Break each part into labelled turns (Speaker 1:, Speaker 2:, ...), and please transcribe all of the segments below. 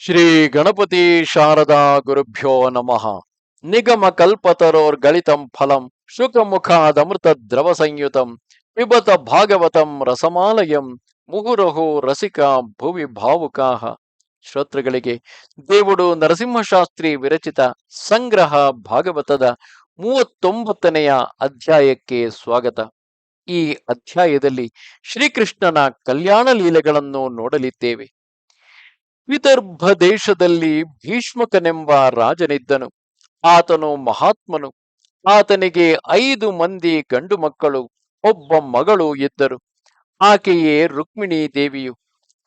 Speaker 1: ಶ್ರೀ ಗಣಪತಿ ಶಾರದಾ ಗುರುಭ್ಯೋ ನಮಃ. ನಿಗಮ ಕಲ್ಪತರೋರ್ಗಳಿತಂ ಫಲಂ ಶುಕಮುಖಾದಮೃತ ದ್ರವ ಸಂಯುತಂ ಪಿಬತ ಭಾಗವತಂ ರಸಮಾಲಯಂ, ಮುಹುರಹು ರಸಿಕ ಭುವಿ ಭಾವುಕಾಹ. ಶ್ರೋತೃಗಳಿಗೆ, ದೇವುಡು ನರಸಿಂಹಶಾಸ್ತ್ರಿ ವಿರಚಿತ ಸಂಗ್ರಹ ಭಾಗವತದ ಮೂವತ್ತೊಂಬತ್ತನೆಯ ಅಧ್ಯಾಯಕ್ಕೆ ಸ್ವಾಗತ. ಈ ಅಧ್ಯಾಯದಲ್ಲಿ ಶ್ರೀಕೃಷ್ಣನ ಕಲ್ಯಾಣ ಲೀಲೆಗಳನ್ನು ನೋಡಲಿದ್ದೇವೆ. ವಿದರ್ಭ ದೇಶದಲ್ಲಿ ಭೀಷ್ಮಕನೆಂಬ ರಾಜನಿದ್ದನು. ಆತನು ಮಹಾತ್ಮನು. ಆತನಿಗೆ ಐದು ಮಂದಿ ಗಂಡು ಮಕ್ಕಳು, ಒಬ್ಬ ಮಗಳು ಇದ್ದರು. ಆಕೆಯೇ ರುಕ್ಮಿಣಿ ದೇವಿಯು.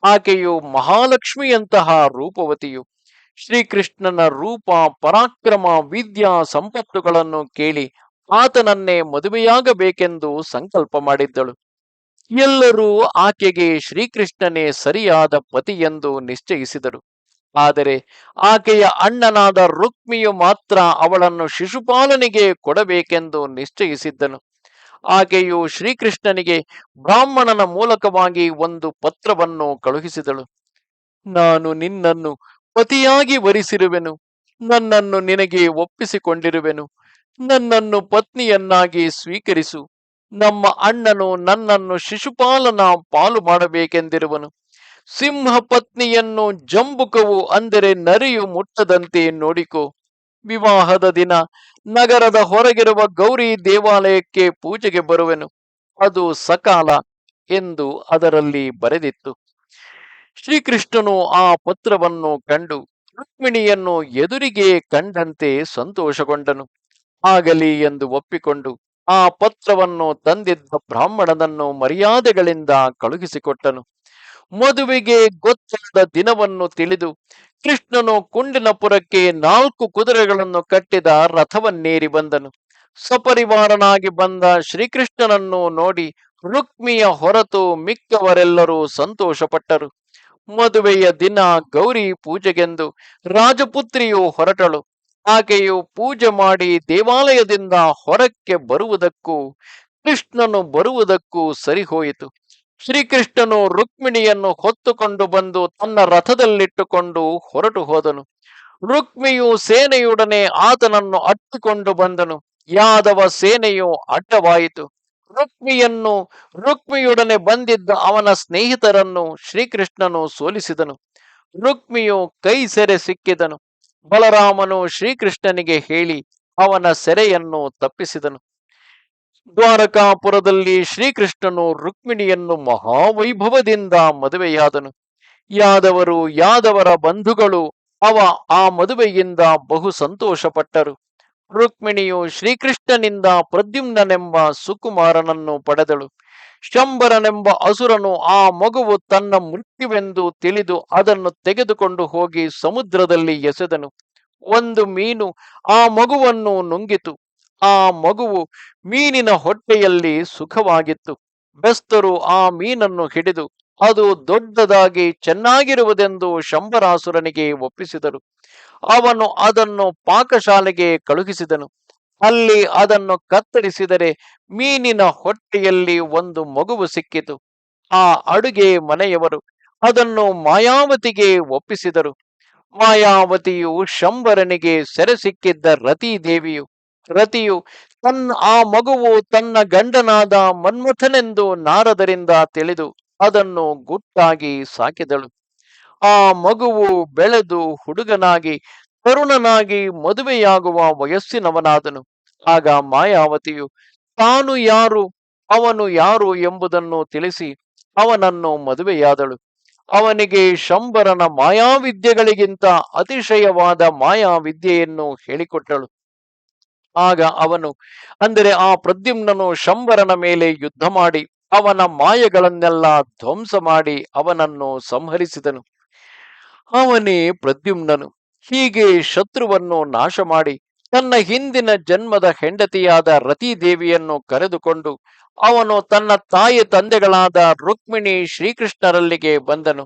Speaker 1: ಆಕೆಯು ಮಹಾಲಕ್ಷ್ಮಿಯಂತಹ ರೂಪವತಿಯು. ಶ್ರೀಕೃಷ್ಣನ ರೂಪ, ಪರಾಕ್ರಮ, ವಿದ್ಯಾ ಸಂಪತ್ತುಗಳನ್ನು ಕೇಳಿ ಆತನನ್ನೇ ಮದುವೆಯಾಗಬೇಕೆಂದು ಸಂಕಲ್ಪ ಮಾಡಿದ್ದಳು. ಎಲ್ಲರೂ ಆಕೆಗೆ ಶ್ರೀಕೃಷ್ಣನೇ ಸರಿಯಾದ ಪತಿ ಎಂದು ನಿಶ್ಚಯಿಸಿದರು. ಆದರೆ ಆಕೆಯ ಅಣ್ಣನಾದ ರುಕ್ಮಿಯು ಮಾತ್ರ ಅವಳನ್ನು ಶಿಶುಪಾಲನಿಗೆ ಕೊಡಬೇಕೆಂದು ನಿಶ್ಚಯಿಸಿದ್ದನು. ಆಕೆಯು ಶ್ರೀಕೃಷ್ಣನಿಗೆ ಬ್ರಾಹ್ಮಣನ ಮೂಲಕವಾಗಿ ಒಂದು ಪತ್ರವನ್ನು ಕಳುಹಿಸಿದಳು. ನಾನು ನಿನ್ನನ್ನು ಪತಿಯಾಗಿ ವರಿಸಿರುವೆನು. ನನ್ನನ್ನು ನಿನಗೆ ಒಪ್ಪಿಸಿಕೊಂಡಿರುವೆನು. ನನ್ನನ್ನು ಪತ್ನಿಯನ್ನಾಗಿ ಸ್ವೀಕರಿಸು. ನಮ್ಮ ಅಣ್ಣನು ನನ್ನನ್ನು ಶಿಶುಪಾಲನ ಪಾಲು ಮಾಡಬೇಕೆಂದಿರುವನು. ಸಿಂಹ ಪತ್ನಿಯನ್ನು ಜಂಬುಕವು ಅಂದರೆ ನರಿಯು ಮುಟ್ಟದಂತೆ ನೋಡಿಕೋ. ವಿವಾಹದ ದಿನ ನಗರದ ಹೊರಗಿರುವ ಗೌರಿ ದೇವಾಲಯಕ್ಕೆ ಪೂಜೆಗೆ ಬರುವೆನು. ಅದು ಸಕಾಲ ಎಂದು ಅದರಲ್ಲಿ ಬರೆದಿತ್ತು. ಶ್ರೀಕೃಷ್ಣನು ಆ ಪತ್ರವನ್ನು ಕಂಡು ರುಕ್ಮಿಣಿಯನ್ನು ಎದುರಿಗೆ ಕಂಡಂತೆ ಸಂತೋಷಗೊಂಡನು. ಆಗಲಿ ಎಂದು ಒಪ್ಪಿಕೊಂಡು ಆ ಪತ್ರವನ್ನು ತಂದಿದ್ದ ಬ್ರಾಹ್ಮಣನನ್ನು ಮರ್ಯಾದೆಗಳಿಂದ ಕಳುಹಿಸಿಕೊಟ್ಟನು. ಮದುವೆಗೆ ಗೊತ್ತಾದ ದಿನವನ್ನು ತಿಳಿದು ಕೃಷ್ಣನು ಕುಂಡಿನಪುರಕ್ಕೆ ನಾಲ್ಕು ಕುದುರೆಗಳನ್ನು ಕಟ್ಟಿದ ರಥವನ್ನೇರಿ ಬಂದನು. ಸಪರಿವಾರನಾಗಿ ಬಂದ ಶ್ರೀಕೃಷ್ಣನನ್ನು ನೋಡಿ ರುಕ್ಮಿಯ ಹೊರತು ಮಿಕ್ಕವರೆಲ್ಲರೂ ಸಂತೋಷಪಟ್ಟರು. ಮದುವೆಯ ದಿನ ಗೌರಿ ಪೂಜೆಗೆಂದು ರಾಜಪುತ್ರಿಯು ಹೊರಟಳು. ಆಕೆಯು ಪೂಜೆ ಮಾಡಿ ದೇವಾಲಯದಿಂದ ಹೊರಕ್ಕೆ ಬರುವುದಕ್ಕೂ, ಕೃಷ್ಣನು ಬರುವುದಕ್ಕೂ ಸರಿಹೋಯಿತು. ಶ್ರೀಕೃಷ್ಣನು ರುಕ್ಮಿಣಿಯನ್ನು ಹೊತ್ತುಕೊಂಡು ಬಂದು ತನ್ನ ರಥದಲ್ಲಿಟ್ಟುಕೊಂಡು ಹೊರಟು ಹೋದನು. ರುಕ್ಮಿಯು ಸೇನೆಯೊಡನೆ ಆತನನ್ನು ಅಟ್ಟುಕೊಂಡು ಬಂದನು. ಯಾದವ ಸೇನೆಯು ಅಡ್ಡವಾಯಿತು. ರುಕ್ಮಿಯನ್ನು, ರುಕ್ಮಿಯೊಡನೆ ಬಂದಿದ್ದ ಅವನ ಸ್ನೇಹಿತರನ್ನು ಶ್ರೀಕೃಷ್ಣನು ಸೋಲಿಸಿದನು. ರುಕ್ಮಿಯು ಕೈ ಸೆರೆ ಸಿಕ್ಕಿದನು. ಬಲರಾಮನು ಶ್ರೀಕೃಷ್ಣನಿಗೆ ಹೇಳಿ ಅವನ ಸೆರೆಯನ್ನು ತಪ್ಪಿಸಿದನು. ದ್ವಾರಕಾಪುರದಲ್ಲಿ ಶ್ರೀಕೃಷ್ಣನು ರುಕ್ಮಿಣಿಯನ್ನು ಮಹಾವೈಭವದಿಂದ ಮದುವೆಯಾದನು. ಯಾದವರು ಯಾದವರ ಬಂಧುಗಳು ಅವ ಆ ಮದುವೆಯಿಂದ ಬಹು ಸಂತೋಷಪಟ್ಟರು. ರುಕ್ಮಿಣಿಯು ಶ್ರೀಕೃಷ್ಣನಿಂದ ಪ್ರದ್ಯುಮ್ನನೆಂಬ ಸುಕುಮಾರನನ್ನು ಪಡೆದಳು. ಶಂಬರನೆಂಬ ಅಸುರನು ಆ ಮಗುವು ತನ್ನ ಮೃತ್ಯುವೆಂದು ತಿಳಿದು ಅದನ್ನು ತೆಗೆದುಕೊಂಡು ಹೋಗಿ ಸಮುದ್ರದಲ್ಲಿ ಎಸೆದನು. ಒಂದು ಮೀನು ಆ ಮಗುವನ್ನು ನುಂಗಿತು. ಆ ಮಗುವು ಮೀನಿನ ಹೊಟ್ಟೆಯಲ್ಲಿ ಸುಖವಾಗಿತ್ತು. ಬೆಸ್ತರು ಆ ಮೀನನ್ನು ಹಿಡಿದು, ಅದು ದೊಡ್ಡದಾಗಿ ಚೆನ್ನಾಗಿರುವುದೆಂದು ಶಂಬರಾಸುರನಿಗೆ ಒಪ್ಪಿಸಿದರು. ಅವನು ಅದನ್ನು ಪಾಕಶಾಲೆಗೆ ಕಳುಹಿಸಿದನು. ಅಲ್ಲಿ ಅದನ್ನು ಕತ್ತರಿಸಿದರೆ ಮೀನಿನ ಹೊಟ್ಟೆಯಲ್ಲಿ ಒಂದು ಮಗುವು ಸಿಕ್ಕಿತು. ಆ ಅಡುಗೆ ಮನೆಯವರು ಅದನ್ನು ಮಾಯಾವತಿಗೆ ಒಪ್ಪಿಸಿದರು. ಮಾಯಾವತಿಯು ಶಂಬರನಿಗೆ ಸೆರೆ ಸಿಕ್ಕಿದ್ದ ರತಿ ದೇವಿಯು ರತಿಯು ತನ್ನ ಆ ಮಗುವು ತನ್ನ ಗಂಡನಾದ ಮನ್ಮಥನೆಂದು ನಾರದರಿಂದ ತಿಳಿದು ಅದನ್ನು ಗುಟ್ಟಾಗಿ ಸಾಕಿದಳು. ಆ ಮಗುವು ಬೆಳೆದು ಹುಡುಗನಾಗಿ, ತರುಣನಾಗಿ ಮದುವೆಯಾಗುವ ವಯಸ್ಸಿನವನಾದನು. ಆಗ ಮಾಯಾವತಿಯು, ತಾನು ಯಾರು? ಅವನು ಯಾರು ಎಂಬುದನ್ನು ತಿಳಿಸಿ ಅವನನ್ನು ಮದುವೆಯಾದಳು. ಅವನಿಗೆ ಶಂಬರನ ಮಾಯಾವಿದ್ಯೆಗಳಿಗಿಂತ ಅತಿಶಯವಾದ ಮಾಯಾವಿದ್ಯೆಯನ್ನು ಹೇಳಿಕೊಟ್ಟಳು. ಆಗ ಅವನು, ಅಂದರೆ ಆ ಪ್ರದ್ಯುಮ್ನನು ಶಂಬರನ ಮೇಲೆ ಯುದ್ಧ ಮಾಡಿ, ಅವನ ಮಾಯಗಳನ್ನೆಲ್ಲ ಧ್ವಂಸ ಮಾಡಿ ಅವನನ್ನು ಸಂಹರಿಸಿದನು. ಅವನೇ ಪ್ರದ್ಯುಮ್ನನು. ಹೀಗೆ ಶತ್ರುವನ್ನು ನಾಶ ಮಾಡಿ ತನ್ನ ಹಿಂದಿನ ಜನ್ಮದ ಹೆಂಡತಿಯಾದ ರತಿದೇವಿಯನ್ನು ಕರೆದುಕೊಂಡು ಅವನು ತನ್ನ ತಾಯಿ ತಂದೆಗಳಾದ ರುಕ್ಮಿಣಿ ಶ್ರೀಕೃಷ್ಣರಲ್ಲಿಗೆ ಬಂದನು.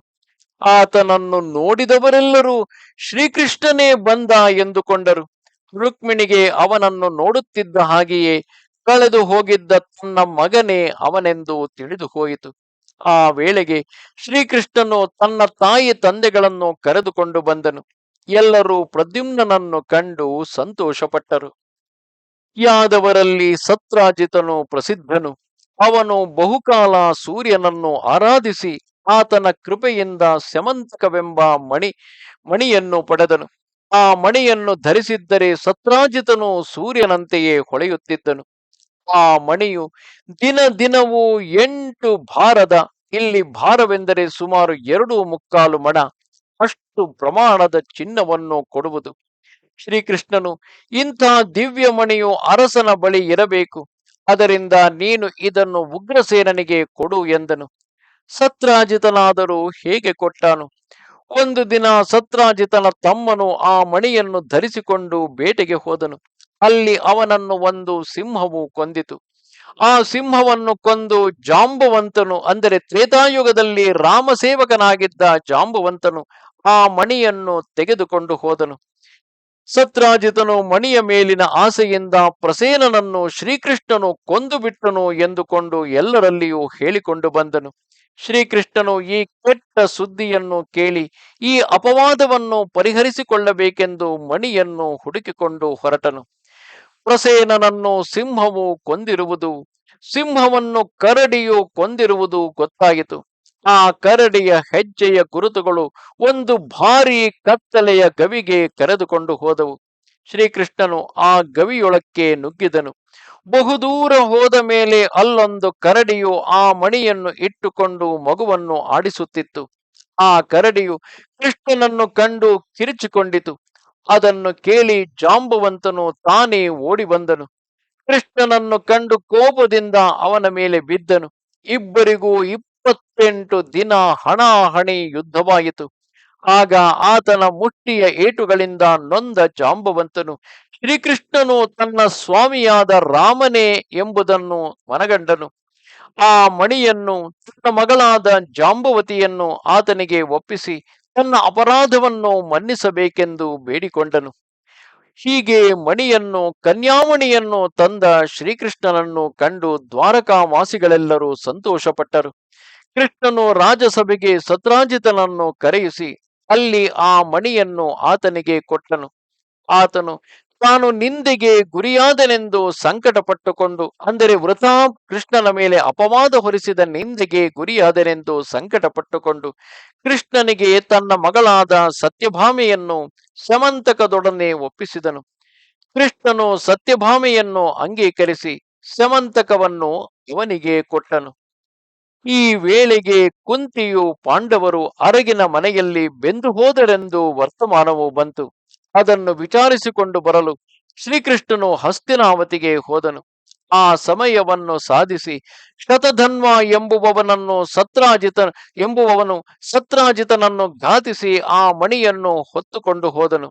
Speaker 1: ಆತನನ್ನು ನೋಡಿದವರೆಲ್ಲರೂ ಶ್ರೀಕೃಷ್ಣನೇ ಬಂದ ಎಂದುಕೊಂಡರು. ರುಕ್ಮಿಣಿಗೆ ಅವನನ್ನು ನೋಡುತ್ತಿದ್ದ ಹಾಗೆಯೇ ಕಳೆದು ಹೋಗಿದ್ದ ತನ್ನ ಮಗನೇ ಅವನೆಂದು ತಿಳಿದು ಹೋಯಿತು. ಆ ವೇಳೆಗೆ ಶ್ರೀಕೃಷ್ಣನು ತನ್ನ ತಾಯಿ ತಂದೆಗಳನ್ನು ಕರೆದುಕೊಂಡು ಬಂದನು. ಎಲ್ಲರೂ ಪ್ರದ್ಯುಮ್ನನನ್ನು ಕಂಡು ಸಂತೋಷಪಟ್ಟರು. ಯಾದವರಲ್ಲಿ ಸತ್ರಾಜಿತನು ಪ್ರಸಿದ್ಧನು. ಅವನು ಬಹುಕಾಲ ಸೂರ್ಯನನ್ನು ಆರಾಧಿಸಿ ಆತನ ಕೃಪೆಯಿಂದ ಸ್ಯಮಂತಕವೆಂಬ ಮಣಿ, ಮಣಿಯನ್ನು ಪಡೆದನು. ಆ ಮಣಿಯನ್ನು ಧರಿಸಿದ್ದರೆ ಸತ್ರಾಜಿತನು ಸೂರ್ಯನಂತೆಯೇ ಹೊಳೆಯುತ್ತಿದ್ದನು. ಆ ಮಣಿಯು ದಿನ ದಿನವೂ ಎಂಟು ಭಾರದ, ಇಲ್ಲಿ ಭಾರವೆಂದರೆ ಸುಮಾರು ಎರಡು ಮುಕ್ಕಾಲು ಮಣ ಅಷ್ಟು ಪ್ರಮಾಣದ ಚಿನ್ನವನ್ನು ಕೊಡುವುದು. ಶ್ರೀಕೃಷ್ಣನು, ಇಂಥ ದಿವ್ಯ ಮಣಿಯು ಅರಸನ ಬಳಿ ಇರಬೇಕು. ಅದರಿಂದ ನೀನು ಇದನ್ನು ಉಗ್ರಸೇನನಿಗೆ ಕೊಡು ಎಂದನು. ಸತ್ರಾಜಿತನಾದರೂ ಹೇಗೆ ಕೊಟ್ಟಾನು? ಒಂದು ದಿನ ಸತ್ರಾಜಿತನ ತಮ್ಮನು ಆ ಮಣಿಯನ್ನು ಧರಿಸಿಕೊಂಡು ಬೇಟೆಗೆ ಹೋದನು. ಅಲ್ಲಿ ಅವನನ್ನು ಒಂದು ಸಿಂಹವು ಕೊಂದಿತು. ಆ ಸಿಂಹವನ್ನು ಕೊಂದು ಜಾಂಬವಂತನು, ಅಂದರೆ ತ್ರೇತಾಯುಗದಲ್ಲಿ ರಾಮಸೇವಕನಾಗಿದ್ದ ಜಾಂಬವಂತನು ಆ ಮಣಿಯನ್ನು ತೆಗೆದುಕೊಂಡು ಹೋದನು. ಸತ್ರಾಜಿತನು ಮಣಿಯ ಮೇಲಿನ ಆಸೆಯಿಂದ ಪ್ರಸೇನನನ್ನು ಶ್ರೀಕೃಷ್ಣನು ಕೊಂದು ಬಿಟ್ಟನು ಎಂದುಕೊಂಡು ಎಲ್ಲರಲ್ಲಿಯೂ ಹೇಳಿಕೊಂಡು ಬಂದನು. ಶ್ರೀಕೃಷ್ಣನು ಈ ಕೆಟ್ಟ ಸುದ್ದಿಯನ್ನು ಕೇಳಿ, ಈ ಅಪವಾದವನ್ನು ಪರಿಹರಿಸಿಕೊಳ್ಳಬೇಕೆಂದು ಮಣಿಯನ್ನು ಹುಡುಕಿಕೊಂಡು ಹೊರಟನು. ಪ್ರಸೇನನನ್ನು ಸಿಂಹವು ಕೊಂದಿರುವುದು, ಸಿಂಹವನ್ನು ಕರಡಿಯು ಕೊಂದಿರುವುದು ಗೊತ್ತಾಯಿತು. ಆ ಕರಡಿಯ ಹೆಜ್ಜೆಯ ಗುರುತುಗಳು ಒಂದು ಭಾರಿ ಕತ್ತಲೆಯ ಗವಿಗೆ ಕರೆದುಕೊಂಡು ಹೋದವು. ಶ್ರೀಕೃಷ್ಣನು ಆ ಗವಿಯೊಳಕ್ಕೆ ನುಗ್ಗಿದನು. ಬಹುದೂರ ಹೋದ ಮೇಲೆ ಅಲ್ಲೊಂದು ಕರಡಿಯು ಆ ಮಣಿಯನ್ನು ಇಟ್ಟುಕೊಂಡು ಮಗುವನ್ನು ಆಡಿಸುತ್ತಿತ್ತು. ಆ ಕರಡಿಯು ಕೃಷ್ಣನನ್ನು ಕಂಡು ಕಿರಿಚಿಕೊಂಡಿತು. ಅದನ್ನು ಕೇಳಿ ಜಾಂಬುವಂತನು ತಾನೇ ಓಡಿ ಬಂದನು. ಕೃಷ್ಣನನ್ನು ಕಂಡು ಕೋಪದಿಂದ ಅವನ ಮೇಲೆ ಬಿದ್ದನು. ಇಬ್ಬರಿಗೂ ಇಪ್ಪತ್ತೆಂಟು ದಿನ ಹಣಾಹಣಿ ಯುದ್ಧವಾಯಿತು. ಆಗ ಆತನ ಮುಷ್ಟಿಯ ಏಟುಗಳಿಂದ ನೊಂದ ಜಾಂಬವಂತನು, ಶ್ರೀಕೃಷ್ಣನು ತನ್ನ ಸ್ವಾಮಿಯಾದ ರಾಮನೇ ಎಂಬುದನ್ನು ಮನಗಂಡನು. ಆ ಮಣಿಯನ್ನು ತನ್ನ ಮಗಳಾದ ಜಾಂಬವತಿಯನ್ನು ಆತನಿಗೆ ಒಪ್ಪಿಸಿ. ತನ್ನ ಅಪರಾಧವನ್ನು ಮನ್ನಿಸಬೇಕೆಂದು ಬೇಡಿಕೊಂಡನು. ಹೀಗೆ ಮಣಿಯನ್ನು, ಕನ್ಯಾಮಣಿಯನ್ನು ತಂದ ಶ್ರೀಕೃಷ್ಣನನ್ನು ಕಂಡು ದ್ವಾರಕಾವಾಸಿಗಳೆಲ್ಲರೂ ಸಂತೋಷಪಟ್ಟರು. ಕೃಷ್ಣನು ರಾಜಸಭೆಗೆ ಸತ್ರಾಜಿತನನ್ನು ಕರೆಯಿಸಿ ಅಲ್ಲಿ ಆ ಮಣಿಯನ್ನು ಆತನಿಗೆ ಕೊಟ್ಟನು. ಆತನು ತಾನು ನಿಂದೆಗೆ ಗುರಿಯಾದನೆಂದು ಸಂಕಟ ಪಟ್ಟುಕೊಂಡು ಅಂದರೆ ವೃಥಾ ಕೃಷ್ಣನ ಮೇಲೆ ಅಪವಾದ ಹೊರಿಸಿದ ನಿಂದೆಗೆ ಗುರಿಯಾದನೆಂದು ಸಂಕಟ ಪಟ್ಟುಕೊಂಡು ಕೃಷ್ಣನಿಗೆ ತನ್ನ ಮಗಳಾದ ಸತ್ಯಭಾಮೆಯನ್ನು ಸಮಂತಕದೊಡನೆ ಒಪ್ಪಿಸಿದನು. ಕೃಷ್ಣನು ಸತ್ಯಭಾಮೆಯನ್ನು ಅಂಗೀಕರಿಸಿ ಸಮಂತಕವನ್ನು ಇವನಿಗೆ ಕೊಟ್ಟನು. ಈ ವೇಳೆಗೆ ಕುಂತಿಯು ಪಾಂಡವರು ಅರಗಿನ ಮನೆಯಲ್ಲಿ ಬೆಂದು ಹೋದರೆಂದು ವರ್ತಮಾನವು ಬಂತು. ಅದನ್ನು ವಿಚಾರಿಸಿಕೊಂಡು ಬರಲು ಶ್ರೀಕೃಷ್ಣನು ಹಸ್ತಿನಾವತಿಗೆ ಹೋದನು. ಆ ಸಮಯವನ್ನು ಸಾಧಿಸಿ ಶತಧನ್ವ ಎಂಬುವವನನ್ನು ಸತ್ರಾಜಿತ ಎಂಬುವವನು ಸತ್ರಾಜಿತನನ್ನು ಘಾತಿಸಿ ಆ ಮಣಿಯನ್ನು ಹೊತ್ತುಕೊಂಡು ಹೋದನು.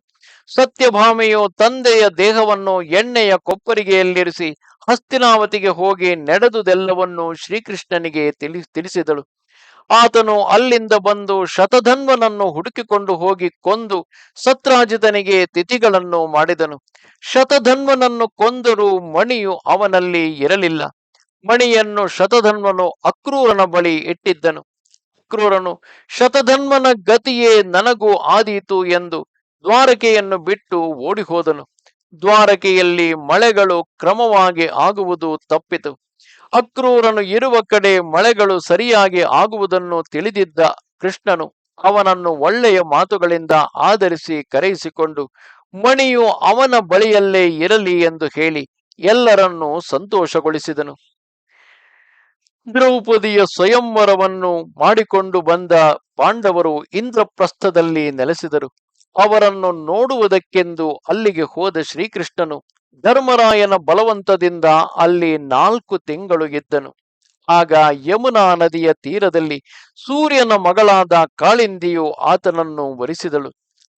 Speaker 1: ಸತ್ಯಭಾಮೆಯು ತಂದೆಯ ದೇಹವನ್ನು ಎಣ್ಣೆಯ ಕೊಪ್ಪರಿಗೆಯಲ್ಲಿರಿಸಿ ಹಸ್ತಿನಾವತಿಗೆ ಹೋಗಿ ನಡೆದುದೆಲ್ಲವನ್ನು ಶ್ರೀಕೃಷ್ಣನಿಗೆ ತಿಳಿ, ತಿಳಿಸಿದಳು. ಆತನು ಅಲ್ಲಿಂದ ಬಂದು ಶತಧನ್ವನನ್ನು ಹುಡುಕಿಕೊಂಡು ಹೋಗಿ ಕೊಂದು ಸತ್ರಾಜಿತನಿಗೆ ತಿಥಿಗಳನ್ನು ಮಾಡಿದನು. ಶತಧನ್ವನನ್ನು ಕೊಂದರೂ ಮಣಿಯು ಅವನಲ್ಲಿ ಇರಲಿಲ್ಲ. ಮಣಿಯನ್ನು ಶತಧನ್ವನು ಅಕ್ರೂರನ ಬಳಿ ಇಟ್ಟಿದ್ದನು. ಅಕ್ರೂರನು, ಶತಧನ್ವನ ಗತಿಯೇ ನನಗೂ ಆದೀತು ಎಂದು ದ್ವಾರಕೆಯನ್ನು ಬಿಟ್ಟು ಓಡಿ ಹೋದನು ದ್ವಾರಕೆಯಲ್ಲಿ ಮಳೆಗಳು ಕ್ರಮವಾಗಿ ಆಗುವುದು ತಪ್ಪಿತು. ಅಕ್ರೂರನು ಇರುವ ಕಡೆ ಮಳೆಗಳು ಸರಿಯಾಗಿ ಆಗುವುದನ್ನು ತಿಳಿದಿದ್ದ ಕೃಷ್ಣನು ಅವನನ್ನು ಒಳ್ಳೆಯ ಮಾತುಗಳಿಂದ ಆಧರಿಸಿ ಕರೆಯಿಸಿಕೊಂಡು, ಮಣಿಯು ಅವನ ಬಳಿಯಲ್ಲೇ ಇರಲಿ ಎಂದು ಹೇಳಿ ಎಲ್ಲರನ್ನೂ ಸಂತೋಷಗೊಳಿಸಿದನು. ದ್ರೌಪದಿಯ ಸ್ವಯಂವರವನ್ನು ಮಾಡಿಕೊಂಡು ಬಂದ ಪಾಂಡವರು ಇಂದ್ರಪ್ರಸ್ಥದಲ್ಲಿ ನೆಲೆಸಿದರು. ಅವರನ್ನು ನೋಡುವುದಕ್ಕೆಂದು ಅಲ್ಲಿಗೆ ಹೋದ ಶ್ರೀಕೃಷ್ಣನು ಧರ್ಮರಾಯನ ಬಲವಂತದಿಂದ ಅಲ್ಲಿ ನಾಲ್ಕು ತಿಂಗಳು ಇದ್ದನು. ಆಗ ಯಮುನಾ ನದಿಯ ತೀರದಲ್ಲಿ ಸೂರ್ಯನ ಮಗಳಾದ ಕಾಳಿಂದಿಯು ಆತನನ್ನು ವರಿಸಿದಳು.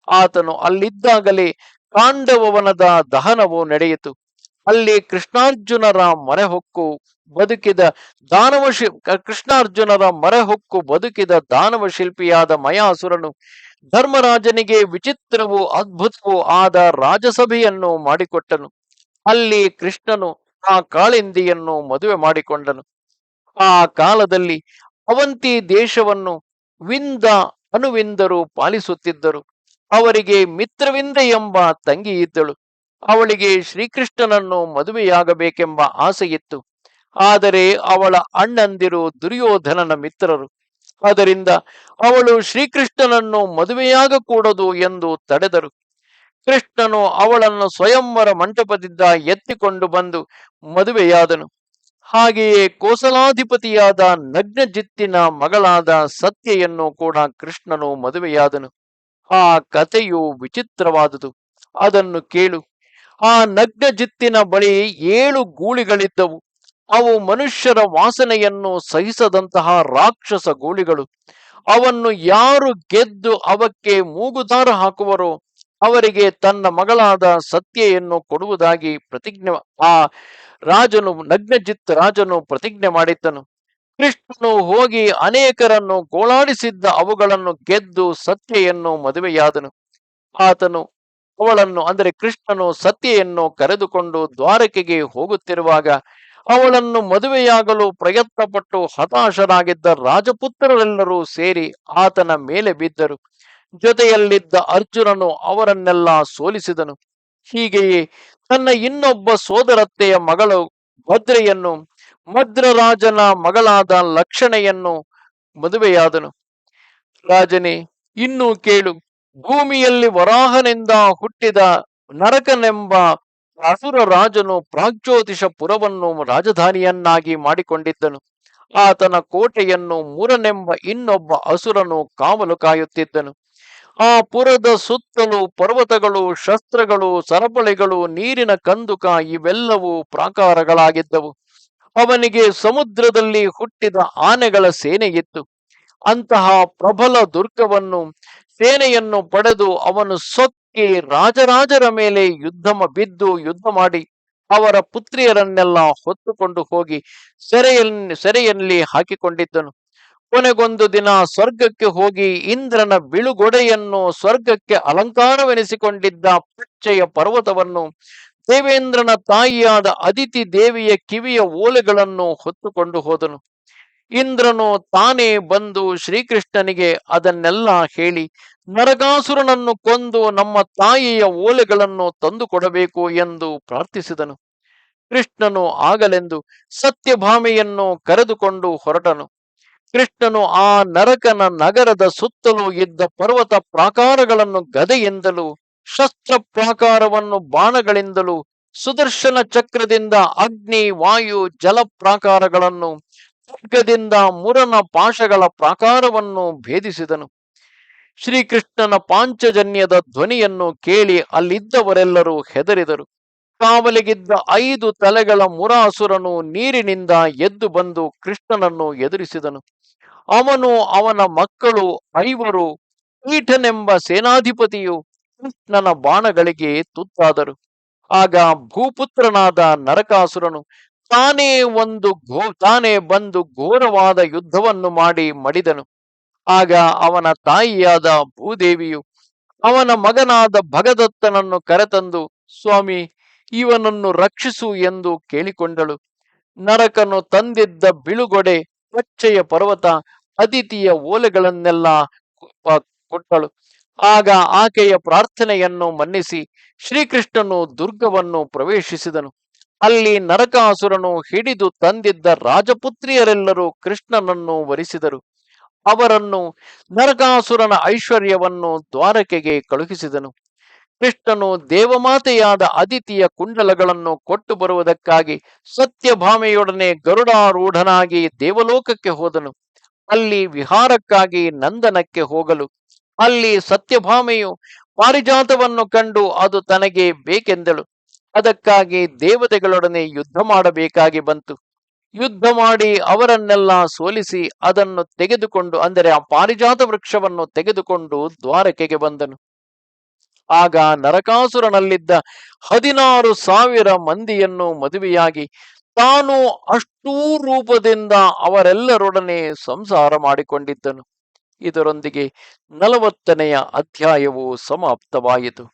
Speaker 1: ಆತನು ಅಲ್ಲಿದ್ದಾಗಲೇ ಕಾಂಡವವನದ ದಹನವು ನಡೆಯಿತು. ಅಲ್ಲಿ ಕೃಷ್ಣಾರ್ಜುನರ ಮರೆಹೊಕ್ಕು ಬದುಕಿದ ದಾನವ ಕೃಷ್ಣಾರ್ಜುನರ ಮರೆಹೊಕ್ಕು ಬದುಕಿದ ದಾನವ ಶಿಲ್ಪಿಯಾದ ಮಯಾಸುರನು ಧರ್ಮರಾಜನಿಗೆ ವಿಚಿತ್ರವೂ ಅದ್ಭುತವೂ ಆದ ರಾಜಸಭೆಯನ್ನು ಮಾಡಿಕೊಟ್ಟನು. ಅಲ್ಲಿ ಕೃಷ್ಣನು ಆ ಕಾಳಿಂದಿಯನ್ನು ಮದುವೆ ಮಾಡಿಕೊಂಡನು. ಆ ಕಾಲದಲ್ಲಿ ಅವಂತಿ ದೇಶವನ್ನು ವಿಂದ ಅನುವಿಂದರು ಪಾಲಿಸುತ್ತಿದ್ದರು. ಅವರಿಗೆ ಮಿತ್ರವಿಂದ ಎಂಬ ತಂಗಿ ಇದ್ದಳು. ಅವಳಿಗೆ ಶ್ರೀಕೃಷ್ಣನನ್ನು ಮದುವೆಯಾಗಬೇಕೆಂಬ ಆಸೆಯಿತ್ತು. ಆದರೆ ಅವಳ ಅಣ್ಣಂದಿರು ದುರ್ಯೋಧನನ ಮಿತ್ರರು ಅದರಿಂದ ಅವಳು ಶ್ರೀಕೃಷ್ಣನನ್ನು ಮದುವೆಯಾಗಕೂಡದು ಎಂದು ತಡೆದರು. ಕೃಷ್ಣನು ಅವಳನ್ನು ಸ್ವಯಂವರ ಮಂಟಪದಿಂದ ಎತ್ತಿಕೊಂಡು ಬಂದು ಮದುವೆಯಾದನು. ಹಾಗೆಯೇ ಕೋಸಲಾಧಿಪತಿಯಾದ ನಗ್ನಜಿತ್ತಿನ ಮಗಳಾದ ಸತ್ಯೆಯನ್ನು ಕೂಡ ಕೃಷ್ಣನು ಮದುವೆಯಾದನು. ಆ ಕಥೆಯು ವಿಚಿತ್ರವಾದುದು. ಅದನ್ನು ಕೇಳು. ಆ ನಗ್ನಜಿತ್ತಿನ ಬಳಿ ಏಳು ಗೂಳಿಗಳಿದ್ದವು. ಅವು ಮನುಷ್ಯರ ವಾಸನೆಯನ್ನು ಸಹಿಸದಂತಹ ರಾಕ್ಷಸ ಗೋಳಿಗಳು. ಅವನ್ನು ಯಾರು ಗೆದ್ದು ಅವಕ್ಕೆ ಮೂಗುದಾರ ಹಾಕುವರೋ, ಅವರಿಗೆ ತನ್ನ ಮಗಳಾದ ಸತ್ಯೆಯನ್ನು ಕೊಡುವುದಾಗಿ ಪ್ರತಿಜ್ಞೆ, ಆ ರಾಜನು, ನಗ್ನಜಿತ್ ರಾಜನು ಪ್ರತಿಜ್ಞೆ ಮಾಡಿದ್ದನು. ಕೃಷ್ಣನು ಹೋಗಿ ಅನೇಕರನ್ನು ಗೋಳಾಡಿಸಿದ್ದ ಅವುಗಳನ್ನು ಗೆದ್ದು ಸತ್ಯೆಯನ್ನು ಮದುವೆಯಾದನು. ಆತನು ಅವಳನ್ನು, ಅಂದರೆ ಕೃಷ್ಣನು ಸತ್ಯೆಯನ್ನು ಕರೆದುಕೊಂಡು ದ್ವಾರಕೆಗೆ ಹೋಗುತ್ತಿರುವಾಗ ಅವಳನ್ನು ಮದುವೆಯಾಗಲು ಪ್ರಯತ್ನಪಟ್ಟು ಹತಾಶರಾಗಿದ್ದ ರಾಜಪುತ್ರರೆಲ್ಲರೂ ಸೇರಿ ಆತನ ಮೇಲೆ ಬಿದ್ದರು. ಜೊತೆಯಲ್ಲಿದ್ದ ಅರ್ಜುನನು ಅವರನ್ನೆಲ್ಲ ಸೋಲಿಸಿದನು. ಹೀಗೆಯೇ ತನ್ನ ಇನ್ನೊಬ್ಬ ಸೋದರತ್ತೆಯ ಮಗಳು ಭದ್ರೆಯನ್ನು ಮದ್ರರಾಜನ ಮಗಳಾದ ಲಕ್ಷಣೆಯನ್ನು ಮದುವೆಯಾದನು. ರಾಜನೇ, ಇನ್ನು ಕೇಳು, ಭೂಮಿಯಲ್ಲಿ ವರಾಹನಿಂದ ಹುಟ್ಟಿದ ನರಕನೆಂಬ ಅಸುರ ರಾಜನು ಪ್ರಾಗ್ಜ್ಯೋತಿಷ ಪುರವನ್ನು ರಾಜಧಾನಿಯನ್ನಾಗಿ ಮಾಡಿಕೊಂಡಿದ್ದನು. ಆತನ ಕೋಟೆಯನ್ನು ಮೂರನೆಂಬ ಇನ್ನೊಬ್ಬ ಅಸುರನು ಕಾವಲು ಕಾಯುತ್ತಿದ್ದನು. ಆ ಪುರದ ಸುತ್ತಲೂ ಪರ್ವತಗಳು, ಶಸ್ತ್ರಗಳು, ಸರಪಳಿಗಳು, ನೀರಿನ ಕಂದುಕ ಇವೆಲ್ಲವೂ ಪ್ರಾಕಾರಗಳಾಗಿದ್ದವು. ಅವನಿಗೆ ಸಮುದ್ರದಲ್ಲಿ ಹುಟ್ಟಿದ ಆನೆಗಳ ಸೇನೆಯಿತ್ತು. ಅಂತಹ ಪ್ರಬಲ ದುರ್ಗವನ್ನು ಸೇನೆಯನ್ನು ಪಡೆದು ಅವನು ಸೊಕ್ಕಿ ರಾಜರಾಜರ ಮೇಲೆ ಯುದ್ಧ ಬಿದ್ದು ಯುದ್ಧ ಮಾಡಿ ಅವರ ಪುತ್ರಿಯರನ್ನೆಲ್ಲ ಹೊತ್ತುಕೊಂಡು ಹೋಗಿ ಸೆರೆಯಲ್ಲಿ ಸೆರೆಯಲ್ಲಿ ಹಾಕಿಕೊಂಡಿದ್ದನು. ಕೊನೆಗೊಂದು ದಿನ ಸ್ವರ್ಗಕ್ಕೆ ಹೋಗಿ ಇಂದ್ರನ ಬಿಳುಗೊಡೆಯನ್ನು ಸ್ವರ್ಗಕ್ಕೆ ಅಲಂಕಾರವೆನಿಸಿಕೊಂಡಿದ್ದ ಪಚ್ಚೆಯ ಪರ್ವತವನ್ನು ದೇವೇಂದ್ರನ ತಾಯಿಯಾದ ಅದಿತಿ ದೇವಿಯ ಕಿವಿಯ ಓಲೆಗಳನ್ನು ಹೊತ್ತುಕೊಂಡು ಹೋದನು. ಇಂದ್ರನು ತಾನೇ ಬಂದು ಶ್ರೀಕೃಷ್ಣನಿಗೆ ಅದನ್ನೆಲ್ಲ ಹೇಳಿ ನರಗಾಸುರನನ್ನು ಕೊಂದು ನಮ್ಮ ತಾಯಿಯ ಓಲೆಗಳನ್ನು ತಂದು ಕೊಡಬೇಕು ಎಂದು ಪ್ರಾರ್ಥಿಸಿದನು. ಕೃಷ್ಣನು ಆಗಲೆಂದು ಸತ್ಯಭಾಮೆಯನ್ನು ಕರೆದುಕೊಂಡು ಹೊರಟನು. ಕೃಷ್ಣನು ಆ ನರಕನ ನಗರದ ಸುತ್ತಲೂ ಇದ್ದ ಪರ್ವತ ಪ್ರಾಕಾರಗಳನ್ನು ಗದೆಯಿಂದಲೂ, ಶಸ್ತ್ರ ಪ್ರಾಕಾರವನ್ನು ಬಾಣಗಳಿಂದಲೂ, ಸುದರ್ಶನ ಚಕ್ರದಿಂದ ಅಗ್ನಿ, ವಾಯು, ಜಲ ಪ್ರಾಕಾರಗಳನ್ನು ಖಡ್ಗದಿಂದ ಮುರನ ಪಾಶಗಳ ಪ್ರಾಕಾರವನ್ನು ಭೇದಿಸಿದನು. ಶ್ರೀಕೃಷ್ಣನ ಪಾಂಚಜನ್ಯದ ಧ್ವನಿಯನ್ನು ಕೇಳಿ ಅಲ್ಲಿದ್ದವರೆಲ್ಲರೂ ಹೆದರಿದರು. ಕಾವಲಿಗಿದ್ದ ಐದು ತಲೆಗಳ ಮುರಾಸುರನು ನೀರಿನಿಂದ ಎದ್ದು ಬಂದು ಕೃಷ್ಣನನ್ನು ಎದುರಿಸಿದನು. ಅವನು ಅವನ ಮಕ್ಕಳು ಐವರು, ಪೀಠನೆಂಬ ಸೇನಾಧಿಪತಿಯು ಕೃಷ್ಣನ ಬಾಣಗಳಿಗೆ ತುತ್ತಾದರು. ಆಗ ಭೂಪುತ್ರನಾದ ನರಕಾಸುರನು ತಾನೇ ಒಂದು ಘೋ ತಾನೇ ಬಂದು ಘೋರವಾದ ಯುದ್ಧವನ್ನು ಮಾಡಿ ಮಡಿದನು. ಆಗ ಅವನ ತಾಯಿಯಾದ ಭೂದೇವಿಯು ಅವನ ಮಗನಾದ ಭಗದತ್ತನನ್ನು ಕರೆತಂದು, ಸ್ವಾಮಿ, ಇವನನ್ನು ರಕ್ಷಿಸು ಎಂದು ಕೇಳಿಕೊಂಡಳು. ನರಕನು ತಂದಿದ್ದ ಬಿಳುಗೊಡೆ, ಪಚ್ಚೆಯ ಪರ್ವತ, ಅದಿತಿಯ ಓಲೆಗಳನ್ನೆಲ್ಲ ಕೊಟ್ಟಳು. ಆಗ ಆಕೆಯ ಪ್ರಾರ್ಥನೆಯನ್ನು ಮನ್ನಿಸಿ ಶ್ರೀಕೃಷ್ಣನು ದುರ್ಗವನ್ನು ಪ್ರವೇಶಿಸಿದನು. ಅಲ್ಲಿ ನರಕಾಸುರನು ಹಿಡಿದು ತಂದಿದ್ದ ರಾಜಪುತ್ರಿಯರೆಲ್ಲರೂ ಕೃಷ್ಣನನ್ನು ವರಿಸಿದರು. ಅವರನ್ನು ನರಕಾಸುರನ ಐಶ್ವರ್ಯವನ್ನು ದ್ವಾರಕೆಗೆ ಕಳುಹಿಸಿದನು. ಕೃಷ್ಣನು ದೇವಮಾತೆಯಾದ ಅದಿತಿಯ ಕುಂಡಲಗಳನ್ನು ಕೊಟ್ಟು ಬರುವುದಕ್ಕಾಗಿ ಸತ್ಯಭಾಮೆಯೊಡನೆ ಗರುಡಾರೂಢನಾಗಿ ದೇವಲೋಕಕ್ಕೆ ಹೋದನು. ಅಲ್ಲಿ ವಿಹಾರಕ್ಕಾಗಿ ನಂದನಕ್ಕೆ ಹೋಗಲು, ಅಲ್ಲಿ ಸತ್ಯಭಾಮೆಯು ಪಾರಿಜಾತವನ್ನು ಕಂಡು ಅದು ತನಗೆ ಬೇಕೆಂದಳು. ಅದಕ್ಕಾಗಿ ದೇವತೆಗಳೊಡನೆ ಯುದ್ಧ ಮಾಡಬೇಕಾಗಿ ಬಂತು. ಯುದ್ಧ ಮಾಡಿ ಅವರನ್ನೆಲ್ಲ ಸೋಲಿಸಿ ಅದನ್ನು ತೆಗೆದುಕೊಂಡು, ಅಂದರೆ ಆ ಪಾರಿಜಾತ ವೃಕ್ಷವನ್ನು ತೆಗೆದುಕೊಂಡು ದ್ವಾರಕೆಗೆ ಬಂದನು. ಆಗ ನರಕಾಸುರನಲ್ಲಿದ್ದ ಹದಿನಾರು ಸಾವಿರ ಮಂದಿಯನ್ನು ಮದುವೆಯಾಗಿ ತಾನು ಅಷ್ಟೂ ರೂಪದಿಂದ ಅವರೆಲ್ಲರೊಡನೆ ಸಂಸಾರ ಮಾಡಿಕೊಂಡಿದ್ದನು. ಇದರೊಂದಿಗೆ ನಲವತ್ತನೆಯ ಅಧ್ಯಾಯವು ಸಮಾಪ್ತವಾಯಿತು.